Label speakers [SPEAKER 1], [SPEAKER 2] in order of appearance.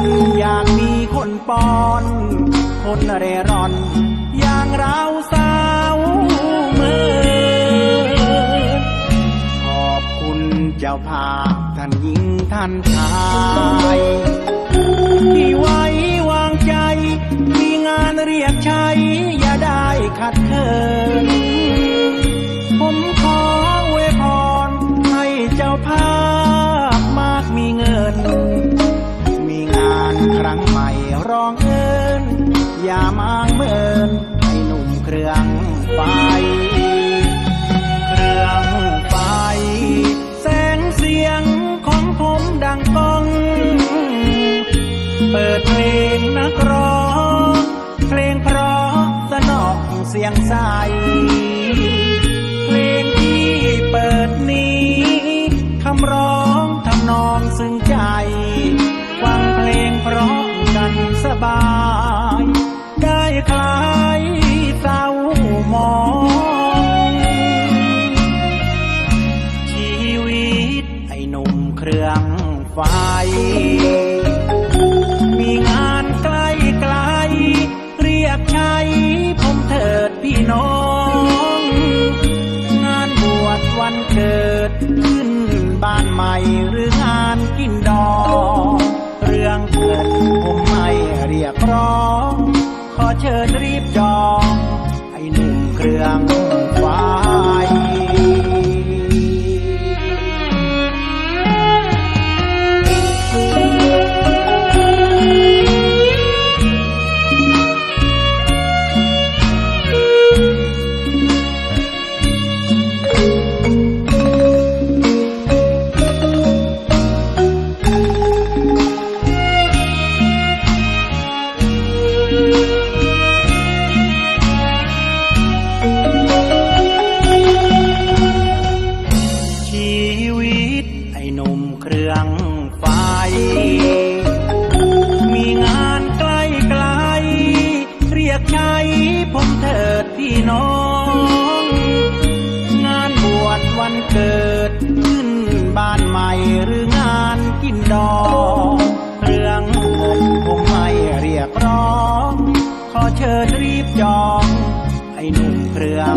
[SPEAKER 1] นอยากมีคนปอน คนเร่ร่อน อย่างเราสาวเมือขอบคุณเจ้าภาพท่านหญิงท่านชาย ร้องเอิญอย่ามางเมินให้หนุ่มเครื่องไฟ เครื่องไฟ แสงเสียงของผมดังก้อง เปิดเพลงนักร้อง เพลงเพราะสนอกเสียงใส เครื่องไฟ มีงานใกล้ไกล เรียกใช้ผมเถิดพี่น้อง งานบวชวันเกิด ขึ้นบ้านใหม่หรืองานกินดอง เรื่องเกิดผมไม่เรียกร้อง ขอเชิญรีบจองไอ้หนุ่มเครื่องไฟ น้อง งานบวชวันเกิด ขึ้นบ้านใหม่หรืองานกินดองเรื่องผมผมไม่เรียกร้อง ขอเชิญรีบจอง ให้หนุ่มเครื่อง